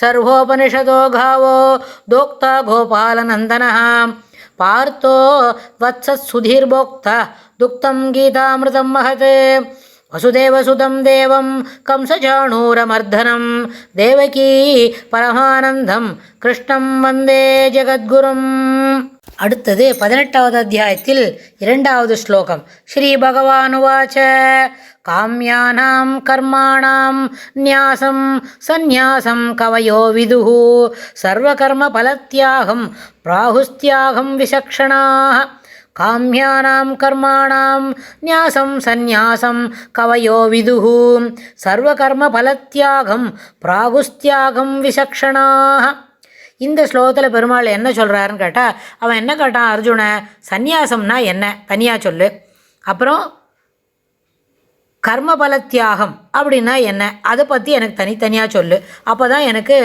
सर्वोपनिषदो गावो दोक्ता गोपालनन्दनः पार्थो वत्सत्सुधीर्भोक्ता दुक्तं गीतामृतं महत् वसुदेवसुतं देवं कंसचाणूरमर्दनं देवकी परमानन्दं கிருஷ்ணம் வந்தே ஜெகத்குரும் அடுத்தது பதினெட்டாவது அத்தியாயத்தில் இரண்டாவது ஸ்லோகம் ஸ்ரீ பகவானுவாச்ச காமியானாம் கர்மாணாம் நியாசம் சந்நியாசம் கவயோ விதுः சர்வகர்ம பலத்தியாகம் பிராகுஸ்தியாகம் விசக்ஷணாக காமியானாம் கர்மாணாம் நியாசம் சந்நியாசம் கவயோ விதுः சர்வகர்ம பலத்தியாகம் பிராகுஸ்தியாகம் விசக்ஷணாக இந்த ஸ்லோகத்தில் பெருமாள் என்ன சொல்கிறாருன்னு கேட்டால் அவன் என்ன கேட்டான் அர்ஜுன சந்நியாசம்னா என்ன? தனியாக சொல்லு. அப்புறம் கர்மபல தியாகம் அப்படின்னா என்ன? அதை பற்றி எனக்கு தனித்தனியாக சொல்லு. அப்போ தான் எனக்கு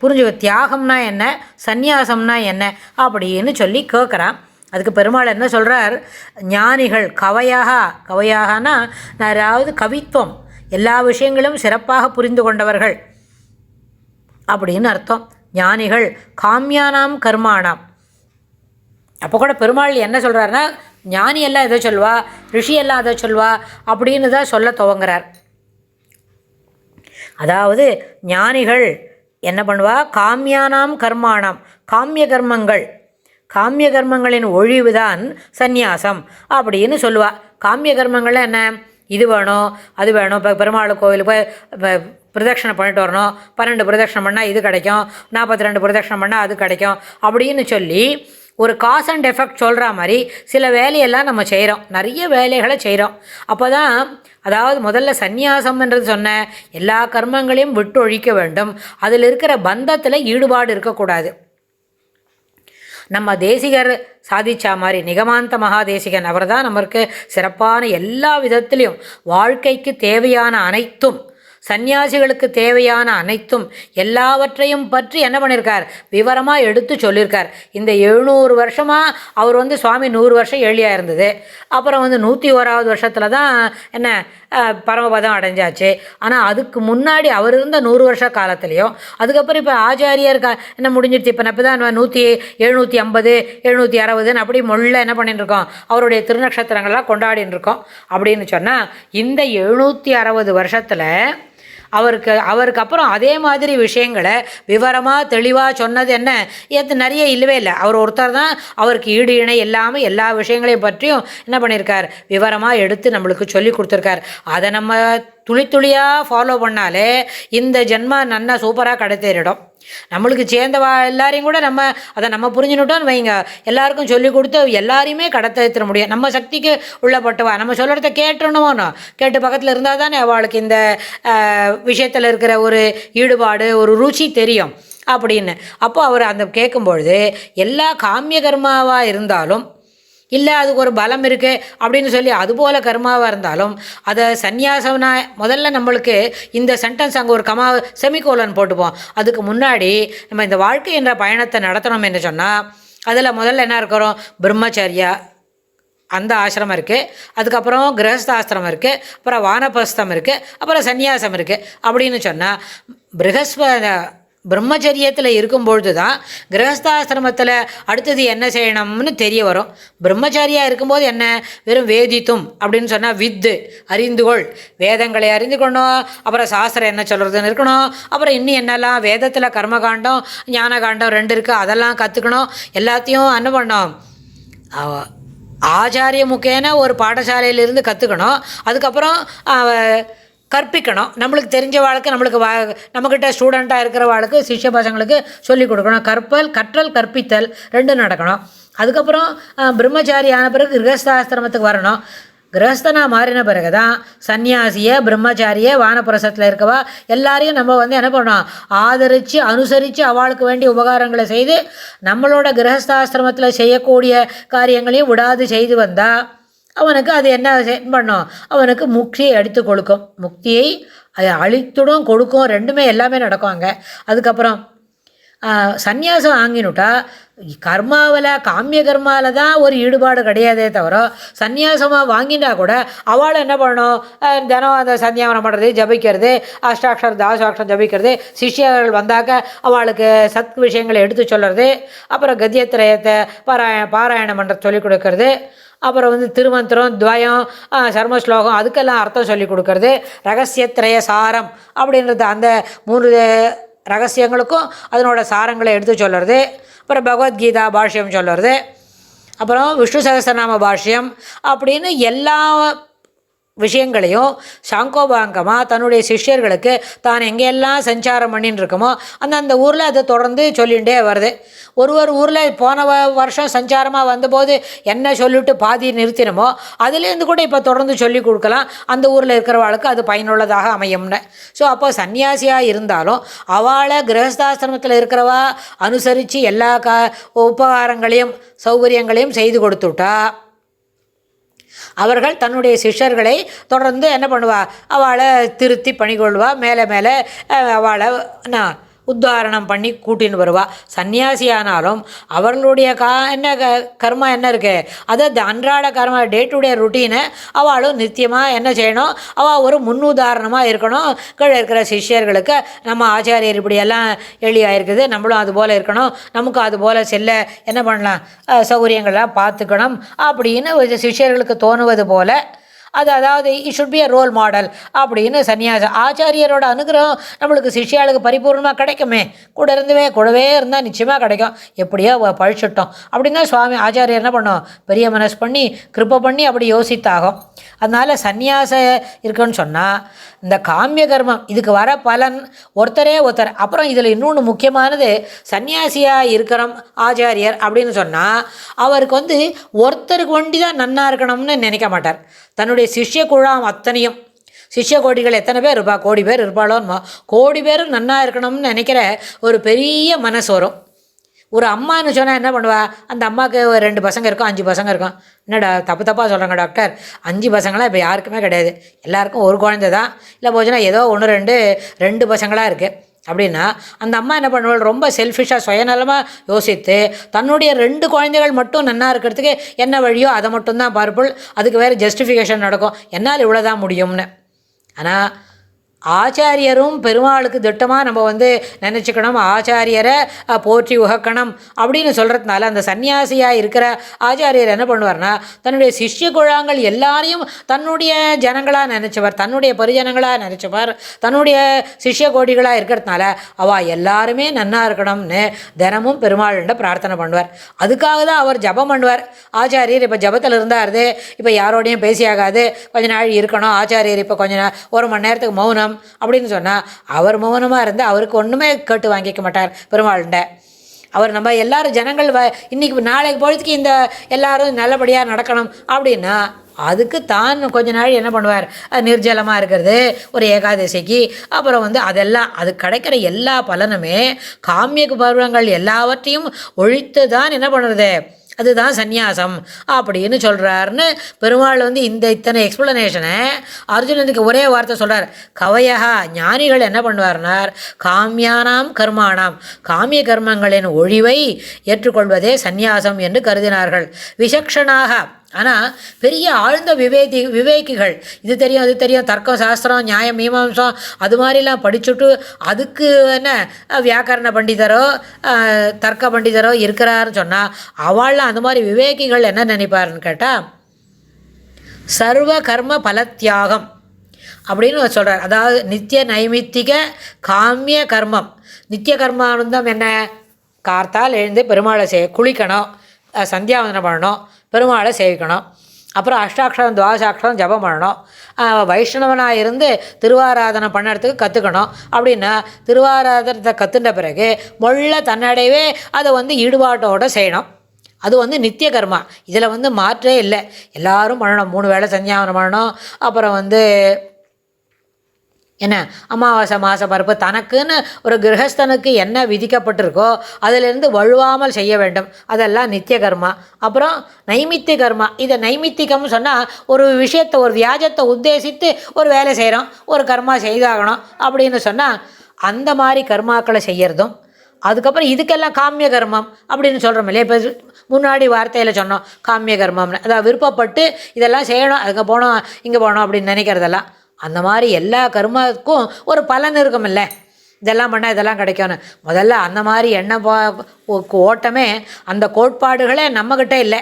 புரிஞ்சுக்க. தியாகம்னா என்ன? சந்நியாசம்னா என்ன? அப்படின்னு சொல்லி கேட்குறான் அதுக்கு பெருமாள் என்ன சொல்கிறார் ஞானிகள் கவையாக கவையாகனா அதாவது கவித்துவம் எல்லா விஷயங்களும் சிறப்பாக புரிந்து கொண்டவர்கள் அப்படின்னு அர்த்தம். ஞானிகள் காமியானாம் கர்மானாம். அப்போ கூட பெருமாள் என்ன சொல்கிறாருன்னா ஞானி எல்லாம் எதை சொல்வா ரிஷி எல்லாம் அதை சொல்வா அப்படின்னு தான் சொல்ல துவங்குறார். அதாவது ஞானிகள் என்ன பண்ணுவா? காமியானாம் கர்மானாம் காமிய கர்மங்கள். காமிய கர்மங்களின் ஒழிவு தான் சந்நியாசம் அப்படின்னு சொல்லுவா. காமிய கர்மங்கள் என்ன? இது வேணும் அது வேணும். இப்போ பெருமாள் கோவிலுக்கு போய் இப்போ பிரதட்சணை பண்ணிட்டு வரணும். பன்னெண்டு பிரதட்சணம் பண்ணால் இது கிடைக்கும். நாற்பத்தி ரெண்டு பிரதட்சணம் பண்ணால் அது கிடைக்கும். அப்படின்னு சொல்லி ஒரு காஸ் அண்ட் எஃபெக்ட் சொல்கிற மாதிரி சில வேலையெல்லாம் நம்ம செய்கிறோம் நிறைய வேலைகளை செய்கிறோம் அப்போ தான் அதாவது முதல்ல சந்நியாசம்ன்றது சொன்ன எல்லா கர்மங்களையும் விட்டு ஒழிக்க வேண்டும். அதில் இருக்கிற பந்தத்தில் ஈடுபாடு இருக்கக்கூடாது. நம்ம தேசிகர் சாதிச்சா மாதிரி நிகமாந்த மகாதேசிகன் அவர் தான் நமக்கு சிறப்பான எல்லா விதத்திலையும் வாழ்க்கைக்கு தேவையான அனைத்தும் சந்நியாசிகளுக்கு தேவையான அனைத்தும் எல்லாவற்றையும் பற்றி என்ன பண்ணியிருக்கார் விவரமாக எடுத்து சொல்லியிருக்கார் இந்த எழுநூறு வருஷமாக அவர் வந்து சுவாமி நூறு வருஷம் ஏழியாக இருந்தது. அப்புறம் வந்து நூற்றி ஓராவது வருஷத்தில் தான் என்ன பரமபதம் அடைஞ்சாச்சு. ஆனால் அதுக்கு முன்னாடி அவர் இருந்த நூறு வருஷ காலத்துலேயும் அதுக்கப்புறம் இப்போ ஆச்சாரியர் க என்ன முடிஞ்சிடுச்சு இப்போ இப்போ தான் நூற்றி எழுநூற்றி ஐம்பது எழுநூற்றி அறுபதுன்னு அப்படி மொள்ள என்ன பண்ணிட்டு இருக்கோம் அவருடைய திருநக்ஷத்திரங்கள்லாம் கொண்டாடின்னு இருக்கோம் அப்படின்னு சொன்னால் இந்த எழுநூற்றி அறுபது வருஷத்தில் அவருக்கு அவருக்கு அப்புறம் அதே மாதிரி விஷயங்களை விவரமாக தெளிவாக சொன்னது என்ன? ஏற்று நிறைய இல்லவே இல்லை. அவர் ஒருத்தர் தான் அவருக்கு ஈடு இணை இல்லாமல் எல்லா விஷயங்களையும் பற்றியும் என்ன பண்ணியிருக்கார் விவரமாக எடுத்து நம்மளுக்கு சொல்லி கொடுத்துருக்கார். அதை நம்ம துளி துளியாக ஃபாலோ பண்ணாலே இந்த ஜென்மா நன்னா சூப்பராக கடை தேறிடும். நம்மளுக்கு சேர்ந்தவா எல்லாரையும் கூட நம்ம அதை நம்ம புரிஞ்சுனுட்டோம்னு வைங்க. எல்லாருக்கும் சொல்லி கொடுத்து எல்லாரையுமே கடத்த முடியும். நம்ம சக்திக்கு உள்ளப்பட்டவா? நம்ம சொல்கிறத கேட்டுணுமோனோ கேட்டு பக்கத்தில் இருந்தால் தானே அவளுக்கு இந்த விஷயத்தில் இருக்கிற ஒரு ஈடுபாடு ஒரு ருச்சி தெரியும். அப்படின்னு. அப்போ அவர் அந்த கேட்கும்பொழுது எல்லா காமிய கர்மாவாக இருந்தாலும் இல்லை அதுக்கு ஒரு பலம் இருக்குது அப்படின்னு சொல்லி அதுபோல் கர்மாவாக இருந்தாலும் அதை சந்நியாசம்னா முதல்ல நம்மளுக்கு இந்த சென்டென்ஸ் அங்கே ஒரு கமா செமிகோலன் போட்டுப்போம். அதுக்கு முன்னாடி நம்ம இந்த வாழ்க்கை என்ற பயணத்தை நடத்தணும் என்று சொன்னால் அதில் முதல்ல என்ன இருக்கிறோம்? பிரம்மச்சரியா அந்த ஆசிரமம் இருக்குது அதுக்கப்புறம் கிரகஸ்தாசிரமம் இருக்குது அப்புறம் வானபஸ்தம் இருக்குது அப்புறம் சந்நியாசம் இருக்குது அப்படின்னு சொன்னால் பிருகஸ்ப பிரம்மச்சரியத்தில் இருக்கும்பொழுது தான் கிரகஸ்தாசிரமத்தில் அடுத்தது என்ன செய்யணும்னு தெரிய வரும். பிரம்மச்சாரியாக இருக்கும்போது என்ன? வெறும் வேதித்தும் அப்படின்னு சொன்னால் வித்து அறிந்துகொள் வேதங்களை அறிந்து கொள்ளணும் அப்புறம் சாஸ்திரம் என்ன சொல்கிறதுன்னு இருக்கணும். அப்புறம் இன்னும் என்னெல்லாம்? வேதத்தில் கர்மகாண்டம் ஞானகாண்டம் ரெண்டு இருக்குது அதெல்லாம் கற்றுக்கணும் எல்லாத்தையும் என்ன பண்ணோம் அவ- ஆச்சாரிய முக்கேன ஒரு பாடசாலையிலிருந்து கற்றுக்கணும் அதுக்கப்புறம் கற்பிக்கணும். நம்மளுக்கு தெரிஞ்ச வாழ்க்கை நம்மளுக்கு வா நம்மக்கிட்ட ஸ்டூடெண்ட்டாக இருக்கிற வாழ்க்கை சிஷ்ய பசங்களுக்கு சொல்லிக் கொடுக்கணும். கற்பல் கற்றல் கற்பித்தல் ரெண்டும் நடக்கணும். அதுக்கப்புறம் பிரம்மச்சாரி ஆன பிறகு கிரகஸ்தாசிரமத்துக்கு வரணும். கிரகஸ்தனாக மாறின பிறகு தான் சன்னியாசியை பிரம்மச்சாரியை வானப்பிரசத்தில் இருக்கவா எல்லாரையும் நம்ம வந்து என்ன பண்ணோம் ஆதரித்து அனுசரித்து அவளுக்கு வேண்டிய உபகாரங்களை செய்து நம்மளோட கிரகஸ்தாசிரமத்தில் செய்யக்கூடிய காரியங்களையும் விடாது செய்து வந்தால் அவனுக்கு அது என்ன செ- பண்ணும் அவனுக்கு முக்தியை எடுத்து கொடுக்கும். முக்தியை அதை அழித்துடும் கொடுக்கும். ரெண்டுமே எல்லாமே நடக்கும் அங்கே. அதுக்கப்புறம் ஆஹ், சந்நியாசம் வாங்கினுட்டா கர்மாவில் காமிய கர்மாவில் தான் ஒரு ஈடுபாடு கிடையாதே தவிர சந்நியாசமாக வாங்கினா கூட அவள் என்ன பண்ணணும்? தினம் அந்த சந்தியாவனம் பண்ணுறது ஜபிக்கிறது அஷ்டாட்சரம் தாசாட்சரம் ஜபிக்கிறது சிஷ்யர்கள் வந்தாக்க அவளுக்கு சத் விஷயங்களை எடுத்து சொல்கிறது அப்புறம் கத்தியத்திரயத்தை பாராய பாராயணம் பண்ணுற சொல்லிக் கொடுக்கறது. அப்புறம் வந்து திருமந்திரம் துவயம் சர்ம ஸ்லோகம் அதுக்கெல்லாம் அர்த்தம் சொல்லி கொடுக்கறது. ரகசியத்திரய சாரம் அப்படின்றது அந்த மூணு ரகசியங்களுக்கும் அதனோட சாரங்களை எடுத்து சொல்கிறது அப்புறம் பகவத்கீதா பாஷ்யம் சொல்கிறது அப்புறம் விஷ்ணு சகசநாம பாஷ்யம் அப்படின்னு எல்லா விஷயங்களையும் சாங்கோபாங்கமாக தன்னுடைய சிஷ்யர்களுக்கு தான் எங்கெல்லாம் சஞ்சாரம் பண்ணின்னு இருக்கோமோ அந்தந்த ஊரில் அதை தொடர்ந்து சொல்லிகிட்டே வருது. ஒரு ஒரு ஊரில் போன வ- வருஷம் சஞ்சாரமாக வந்தபோது என்ன சொல்லிட்டு பாதி நிறுத்தினமோ அதுலேருந்து கூட இப்போ தொடர்ந்து சொல்லி கொடுக்கலாம். அந்த ஊரில் இருக்கிறவாளுக்கு அது பயனுள்ளதாக அமையும்னு. ஸோ அப்போ சன்னியாசியாக இருந்தாலும் அவளை கிரகஸ்தாசிரமத்தில் இருக்கிறவா அனுசரித்து எல்லா கா உபகாரங்களையும் சௌகரியங்களையும் செய்து கொடுத்துட்டா அவர்கள் தன்னுடைய சிஷ்யர்களை தொடர்ந்து என்ன பண்ணுவா? அவளை திருத்தி பணிகொள்வா. மேலே மேலே அவளை நான் உத்தாரணம் பண்ணி கூட்டின்னு வருவா. சன்னியாசியானாலும் அவர்களுடைய கா என்ன க கர்மா என்ன இருக்குது அதை அன்றாட கர்மா டே டு டே ருட்டீனை அவளும் நித்தியமாக என்ன செய்யணும்? அவள் ஒரு முன்னுதாரணமாக இருக்கணும். கீழே இருக்கிற சிஷ்யர்களுக்கு நம்ம ஆச்சாரியர் இப்படியெல்லாம் எளியாயிருக்குது. நம்மளும் அது போல் இருக்கணும். நமக்கு அது போல் செல்ல என்ன பண்ணலாம்? சௌகரியங்கள்லாம் பார்த்துக்கணும். அப்படின்னு ஒரு சிஷ்யர்களுக்கு தோணுவது போல் அது அதாவது it should be a role model அப்படின்னு சன்னியாசம் ஆச்சாரியரோட அனுகிரகம் நம்மளுக்கு சிஷ்யாளுக்கு பரிபூர்ணமாக கிடைக்குமே. கூட இருந்துவே கூடவே இருந்தால் நிச்சயமாக கிடைக்கும். எப்படியோ பழிச்சிட்டோம். அப்படின்னா சுவாமி ஆச்சாரியர் என்ன பண்ணோம்? பெரிய மனசு பண்ணி கிருப்பை பண்ணி அப்படி யோசித்தாகும். அதனால் சந்நியாச இருக்குன்னு சொன்னால் இந்த காமிய கர்மம் இதுக்கு வர பலன் ஒருத்தரே ஒருத்தர். அப்புறம் இதில் இன்னொன்று முக்கியமானது சன்னியாசியாக இருக்கிறோம் ஆச்சாரியர் அப்படின்னு சொன்னால் அவருக்கு வந்து ஒருத்தருக்கு வண்டி தான் நன்னாக இருக்கணும்னு நினைக்க மாட்டார். தன்னுடைய சிஷ்ய குழாம் அத்தனையும். சிஷ்ய கோடிகள் எத்தனை பேர் இருப்பா? கோடி பேர் இருப்பாளோன்னு கோடி பேரும் நன்னா இருக்கணும்னு நினைக்கிற ஒரு பெரிய மனசு வரும் ஒரு அம்மான்னு சொன்னால் என்ன பண்ணுவா? அந்த அம்மாவுக்கு ஒரு ரெண்டு பசங்க இருக்கும் அஞ்சு பசங்க இருக்கும். என்னடா தப்பு தப்பாக சொல்கிறாங்க டாக்டர். அஞ்சு பசங்களாம் இப்போ யாருக்குமே கிடையாது. எல்லாருக்கும் ஒரு குழந்தை தான் இல்லை போச்சுன்னா ஏதோ ஒன்று ரெண்டு ரெண்டு பசங்களாக இருக்குது அப்படின்னா அந்த அம்மா என்ன பண்ணுவாள்? ரொம்ப செல்ஃபிஷாக சுயநலமாக யோசித்து தன்னுடைய ரெண்டு குழந்தைகள் மட்டும் நன்னா இருக்கிறதுக்கு என்ன வழியோ அதை மட்டும்தான் பார்ப்பள் அதுக்கு வேறு ஜஸ்டிஃபிகேஷன் நடக்கும். என்னால் இவ்வளோதான் முடியும்னு. ஆனால் ஆச்சாரியரும் பெருமாளுக்கு திட்டமாக நம்ம வந்து நினச்சிக்கணும் ஆச்சாரியரை போற்றி உகக்கணும் அப்படின்னு சொல்கிறதுனால அந்த சன்னியாசியாக இருக்கிற ஆச்சாரியர் என்ன பண்ணுவார்னா தன்னுடைய சிஷ்ய குழாங்கள் எல்லாரையும் தன்னுடைய ஜனங்களாக நினச்சவர் தன்னுடைய பரிஜனங்களாக நினச்சவர் தன்னுடைய சிஷ்ய கோடிகளாக இருக்கிறதுனால அவள் எல்லாருமே நன்னா இருக்கணும்னு தினமும் பெருமாள்கிட்ட பிரார்த்தனை பண்ணுவார். அதுக்காக தான் அவர் ஜபம் பண்ணுவார். ஆச்சாரியர் இப்போ ஜபத்தில் இருந்தார் இப்போ யாரோடையும் பேசியாகாது கொஞ்ச நாள் இருக்கணும் ஆச்சாரியர் இப்போ கொஞ்ச நாள் ஒரு மணி நேரத்துக்கு மௌனம் அப்படின்னு சொன்னால் அவர் மௌனமாக இருந்து அவருக்கு ஒன்றுமே கேட்டு வாங்கிக்க மாட்டார் பெருமாள்கிட்ட. அவர் நம்ம எல்லாரும் ஜனங்கள் வ இன்றைக்கி நாளைக்கு பொழுதுக்கு இந்த எல்லாரும் நல்லபடியாக நடக்கணும் அப்படின்னா அதுக்கு தான் கொஞ்ச நாள் என்ன பண்ணுவார்? நிர்ஜலமாக இருக்கிறது ஒரு ஏகாதசிக்கு அப்புறம் வந்து அதெல்லாம் அது கிடைக்கிற எல்லா பலனுமே காமிய பருவங்கள் எல்லாவற்றையும் ஒழித்து தான் என்ன பண்ணுறது? அதுதான் சந்நியாசம் அப்படின்னு சொல்கிறாருன்னு பெருமாள் வந்து இந்த இத்தனை எக்ஸ்பிளனேஷனை அர்ஜுனனுக்கு ஒரே வார்த்தை சொல்கிறார் கவயகா ஞானிகள் என்ன பண்ணுவார்னார் காமியானாம் கர்மானாம். காமிய கர்மங்களின் ஒழிவை ஏற்றுக்கொள்வதே சந்நியாசம் என்று கருதினார்கள். விசக்ஷனாக ஆனால் பெரிய ஆழ்ந்த விவேதி விவேகிகள் இது தெரியும் அது தெரியும் தர்க்கம் சாஸ்திரம் நியாயம் மீமாம்சம் அது மாதிரிலாம் படிச்சுட்டு அதுக்கு என்ன வியாக்கரண பண்டிதரோ தர்க்க பண்டிதரோ இருக்கிறாருன்னு சொன்னால் அவள்லாம் அந்த மாதிரி விவேகிகள் என்ன நினைப்பாருன்னு கேட்டால் சர்வ கர்ம பலத்தியாகம் அப்படின்னு சொல்கிறார் அதாவது நித்திய நைமித்திக காமிய கர்மம். நித்திய கர்மானந்தம் என்ன? கார்த்தால் எழுந்து பெருமாளை செய்ய குளிக்கணும். சந்தியாவந்தனம் பண்ணணும் பெருமாளை சேவிக்கணும். அப்புறம் அஷ்டாட்சரம் துவாசாட்சரம் ஜபம் பண்ணணும். வைஷ்ணவனாக இருந்து திருவாராதனை பண்ணுறதுக்கு கற்றுக்கணும் அப்படின்னா திருவாராதனத்தை கற்றுண்ட பிறகு மொள்ள தன்னடைவே அதை வந்து ஈடுபாட்டோடு செய்யணும். அது வந்து நித்திய கர்மா. இதில் வந்து மாற்றே இல்லை. எல்லாரும் பண்ணணும். மூணு வேளை சந்தியாவனம் பண்ணணும். அப்புறம் வந்து என்ன அமாவாசை மாத பருப்பு தனக்குன்னு ஒரு கிரகஸ்தனுக்கு என்ன விதிக்கப்பட்டிருக்கோ அதிலிருந்து வழுவாமல் செய்ய வேண்டும். அதெல்லாம் நித்திய கர்மா. அப்புறம் நைமித்திய கர்மா. இதை நைமித்திகம்னு சொன்னால் ஒரு விஷயத்தை ஒரு வியாஜத்தை உத்தேசித்து ஒரு வேலை செய்கிறோம் ஒரு கர்மா செய்தாகணும் அப்படின்னு சொன்னால் அந்த மாதிரி கர்மாக்களை செய்யறதும் அதுக்கப்புறம் இதுக்கெல்லாம் காமிய கர்மம் அப்படின்னு சொல்கிறோம் இல்லையா? இப்போ முன்னாடி வார்த்தையில் சொன்னோம் காமிய கர்மம்னு. அதாவது விருப்பப்பட்டு இதெல்லாம் செய்யணும் அதுக்கு போனோம் இங்கே போனோம் அப்படின்னு நினைக்கிறதெல்லாம். அந்த மாதிரி எல்லா கர்மாவுக்கும் ஒரு பலன் இருக்குமில்ல. இதெல்லாம் பண்ணால் இதெல்லாம் கிடைக்கும்னு. முதல்ல அந்த மாதிரி எண்ணெய் ஓட்டமே அந்த கோட்பாடுகளே நம்மக்கிட்ட இல்லை.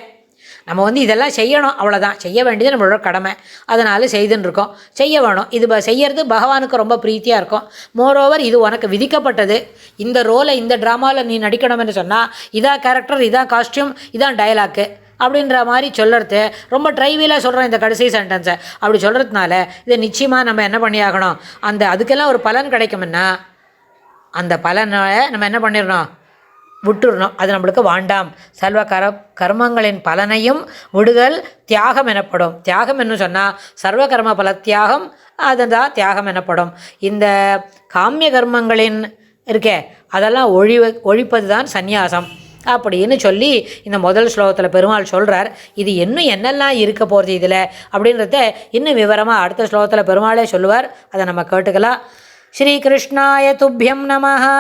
நம்ம வந்து இதெல்லாம் செய்யணும் அவ்வளோதான் செய்ய வேண்டியது நம்மளோட கடமை. அதனால் செய்துன்னு இருக்கோம். செய்ய வேணும். இது ப- செய்யறது பகவானுக்கு ரொம்ப பிரீத்தியாக இருக்கும். மோரோவர் இது உனக்கு விதிக்கப்பட்டது. இந்த ரோலை இந்த ட்ராமாவில் நீ நடிக்கணும்னு சொன்னால் இதான் கேரக்டர் இதான் காஸ்டியூம் இதான் டயலாக்கு அப்படின்ற மாதிரி சொல்கிறது ரொம்ப ட்ரைவிலாக சொல்கிறோம் இந்த கடைசி சென்டென்ஸை அப்படி சொல்கிறதுனால இதை நிச்சயமாக நம்ம என்ன பண்ணியாகணும்? அந்த அதுக்கெல்லாம் ஒரு பலன் கிடைக்கும்னா அந்த பலனை நம்ம என்ன பண்ணிடணும்? விட்டுறணும் அது நம்மளுக்கு வாண்டாம். சர்வ கர கர்மங்களின் பலனையும் விடுதல் தியாகம் எனப்படும். தியாகம் என்ன சொன்னால் சர்வ கர்ம பல தியாகம் அதுதான் தியாகம் எனப்படும். இந்த காமிய கர்மங்களின் இருக்கே அதெல்லாம் ஒழிவு ஒழிப்பது தான் சந்நியாசம். அப்படின்னு சொல்லி இந்த முதல் ஸ்லோகத்தில் பெருமாள் சொல்கிறார் இது இன்னும் என்னெல்லாம் இருக்க போகிறது இதில்? அப்படின்றத இன்னும் விவரமாக அடுத்த ஸ்லோகத்தில் பெருமாளே சொல்லுவார். அதை நம்ம கேட்டுக்கலாம். ஸ்ரீகிருஷ்ணாய துப்பியம் நமஹ.